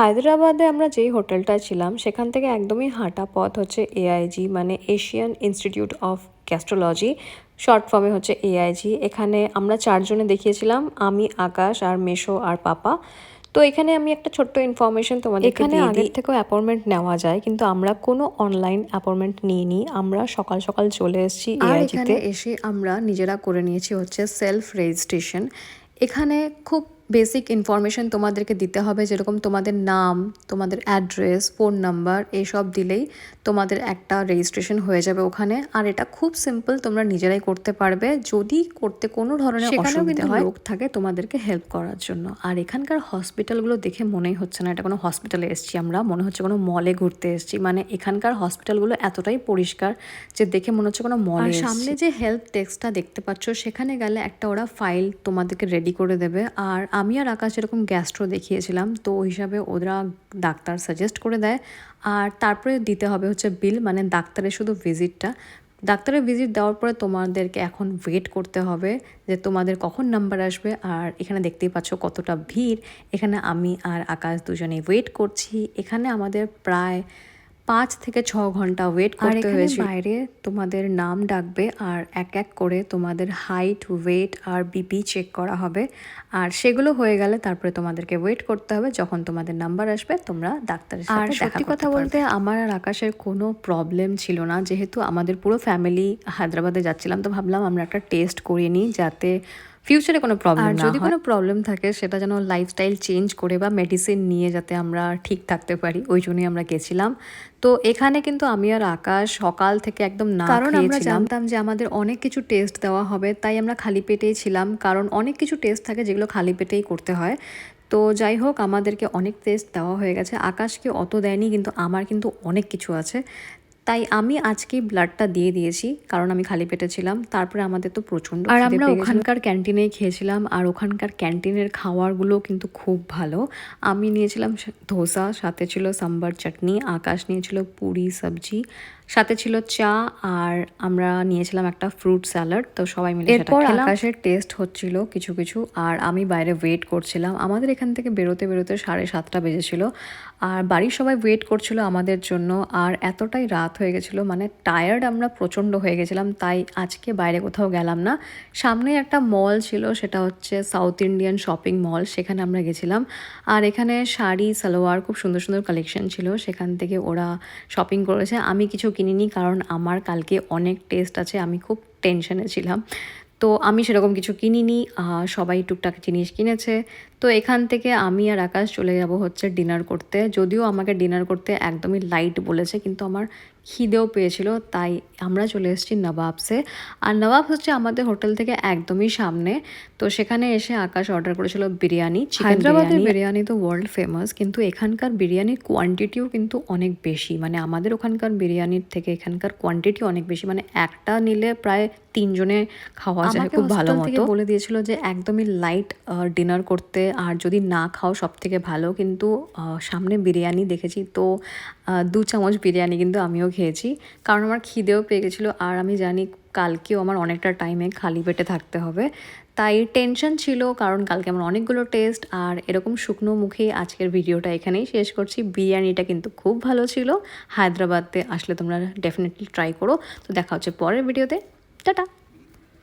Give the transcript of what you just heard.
হায়দ্রাবাদে আমরা যেই হোটেলটা ছিলাম সেখান থেকে একদমই হাঁটা পথ হচ্ছে এআইজি মানে Asian institute of gastrology short ফর্মে হচ্ছে এআইজি এখানে আমরা চারজনে দেখিয়েছিলাম আমি আকাশ আর মেশো আর পাপা। তো এখানে আমি একটা ছোট্ট ইনফরমেশন তোমাদের এখানে আগের থেকেও অ্যাপয়েন্টমেন্ট নেওয়া যায় কিন্তু আমরা কোনো অনলাইন অ্যাপয়েন্টমেন্ট নিইনি। আমরা সকাল সকাল চলে এসেছি এআইজিতে এখানে এসে আমরা নিজেরা করে নিয়েছি হচ্ছে সেলফ রেজিস্ট্রেশন এখানে খুব বেসিক ইনফরমেশন তোমাদেরকে দিতে হবে যেরকম তোমাদের নাম তোমাদের অ্যাড্রেস ফোন নাম্বার এইসব দিলেই তোমাদের একটা রেজিস্ট্রেশন হয়ে যাবে ওখানে। আর এটা খুব সিম্পল তোমরা নিজেরাই করতে পারবে। যদি করতে কোনো ধরনের অসুবিধা হয় লোক থাকে তোমাদেরকে হেল্প করার জন্য। আর এখানকার হসপিটালগুলো দেখে মনেই হচ্ছে না এটা কোনো হসপিটালে এসেছি আমরা মনে হচ্ছে কোনো মলে ঘুরতে এসেছি। মানে এখানকার হসপিটালগুলো এতটাই পরিষ্কার যে দেখে মনে হচ্ছে কোনো মলে আর সামনে যে হেল্প ডেস্কটা দেখতে পাচ্ছ সেখানে গেলে একটা ওরা ফাইল তোমাদেরকে রেডি করে দেবে। আর আমি আর আকাশ এরকম গ্যাস্ট্রো দেখিয়েছিলাম, তো ওই হিসাবে ওরা ডাক্তার সাজেস্ট করে দেয়। আর তারপরে দিতে হবে হচ্ছে বিল মানে ডাক্তারের শুধু ভিজিটটা ডাক্তারের ভিজিট দেওয়ার পরে তোমাদেরকে এখন ওয়েট করতে হবে যে তোমাদের কখন নাম্বার আসবে। আর এখানে দেখতেই পাচ্ছ কতটা ভিড়। এখানে আমি আর আকাশ দুজনেই ওয়েট করছি। এখানে আমাদের প্রায় পাঁচ থেকে ছ ঘণ্টা ওয়েট আর করতে এখানে হয়েছে। বাইরে তোমাদের নাম ডাকবে আর এক এক করে তোমাদের হাইট ওয়েট আর বিপি চেক করা হবে। আর সেগুলো হয়ে গেলে তারপরে তোমাদেরকে ওয়েট করতে হবে। যখন তোমাদের নাম্বার আসবে তোমরা ডাক্তারের আর সত্যি কথা বলতে আমার আর আকাশের কোনো প্রবলেম ছিল না। যেহেতু আমাদের পুরো ফ্যামিলি হায়দ্রাবাদে যাচ্ছিলাম তো ভাবলাম আমরা একটা টেস্ট করিয়ে নিই যাতে ফিউচারে কোনো প্রবলেম আর যদি কোনো প্রবলেম থাকে সেটা যেন লাইফস্টাইল চেঞ্জ করে বা মেডিসিন নিয়ে যাতে আমরা ঠিক থাকতে পারি ওই জন্যই আমরা গেছিলাম। তো এখানে কিন্তু আমি আর আকাশ সকাল থেকে একদম না কারণ আমরা জানতাম যে আমাদের অনেক কিছু টেস্ট দেওয়া হবে তাই আমরা খালি পেটেই ছিলাম। কারণ অনেক কিছু টেস্ট থাকে যেগুলো খালি পেটেই করতে হয়। তো যাই হোক আমাদেরকে অনেক টেস্ট দেওয়া হয়ে গেছে। আকাশকে অত দেয়নি কিন্তু আমার কিন্তু অনেক কিছু আছে। তাই আমি আজকে ব্লাডটা দিয়ে দিয়েছি কারণ আমি খালি পেটে ছিলাম। তারপরে আমাদের তো প্রচণ্ড আর আমরা ওখানকার ক্যান্টিনেই খেয়েছিলাম আর ওখানকার ক্যান্টিনের খাওয়ারগুলো কিন্তু খুব ভালো। আমি নিয়েছিলাম ধোসা সাথে ছিল সাম্বার চাটনি আকাশ নিয়েছিল পুরি সবজি সাথে ছিল চা আর আমরা নিয়েছিলাম একটা ফ্রুট স্যালাড। তো সবাই মিলে এরপর আকাশের টেস্ট হচ্ছিল কিছু কিছু আর আমি বাইরে ওয়েট করছিলাম। আমাদের এখান থেকে বেরোতে বেরোতে সাড়ে সাতটা বেজেছিল। আর বাড়ির সবাই ওয়েট করছিল আমাদের জন্য আর এতটাই রাত হয়ে গেছিল। মানে টায়ার্ড আমরা প্রচণ্ড হয়ে গেছিলাম, তাই আজকে বাইরে কোথাও গেলাম না। সামনে একটা মল ছিল, সেটা হচ্ছে সাউথ ইন্ডিয়ান শপিং মল সেখানে আমরা গেছিলাম। আর এখানে শাড়ি, সালোয়ার খুব সুন্দর সুন্দর কালেকশন ছিল, সেখান থেকে ওরা শপিং করেছে। আমি কিছু কিনিনি, কারণ আমার কালকে অনেক টেস্ট আছে, আমি খুব টেনশনে ছিলাম। তো আমি সেরকম কিছু কিনিনি সবাই টুকটাক জিনিস কিনেছে। তো এখান থেকে আমি আর আকাশ চলে যাব হচ্ছে ডিনার করতে। যদিও আমাকে ডিনার করতে একদমই লাইট বলেছে, কিন্তু আমার খিদেও পেয়েছিল তাই আমরা চলে এসেছি নবাবসে। আর নবাব হচ্ছে আমাদের হোটেল থেকে একদমই সামনে। তো সেখানে এসে আকাশ অর্ডার করেছিল বিরিয়ানি হায়দ্রাবাদের বিরিয়ানি। তো ওয়ার্ল্ড ফেমাস কিন্তু এখানকার বিরিয়ানির কোয়ান্টিটিও কিন্তু অনেক বেশি। মানে আমাদের ওখানকার বিরিয়ানির থেকে এখানকার কোয়ান্টিটি অনেক বেশি। মানে একটা নিলে প্রায় তিনজনে খাওয়া যায় খুব ভালো থেকে মতো। বলে দিয়েছিল যে একদমই লাইট ডিনার করতে। আর যদি না খাও সব থেকে ভালো কিন্তু সামনে বিরিয়ানি দেখেছি। তো দু চামচ বিরিয়ানি কিন্তু আমিও খেয়েছি। কারণ আমার খিদেও পেয়ে গেছিল আর আমি জানি কালকেও আমার অনেকটা টাইমে খালি পেটে থাকতে হবে। তাই টেনশন ছিল কারণ কালকে আমার অনেকগুলো টেস্ট আর এরকম শুকনো মুখে আজকের ভিডিওটা এখানেই শেষ করছি। বিরিয়ানিটা কিন্তু খুব ভালো ছিল। হায়দ্রাবাদে আসলে তোমরা ডেফিনেটলি ট্রাই করো। তো দেখা হচ্ছে পরের ভিডিওতে টাটা!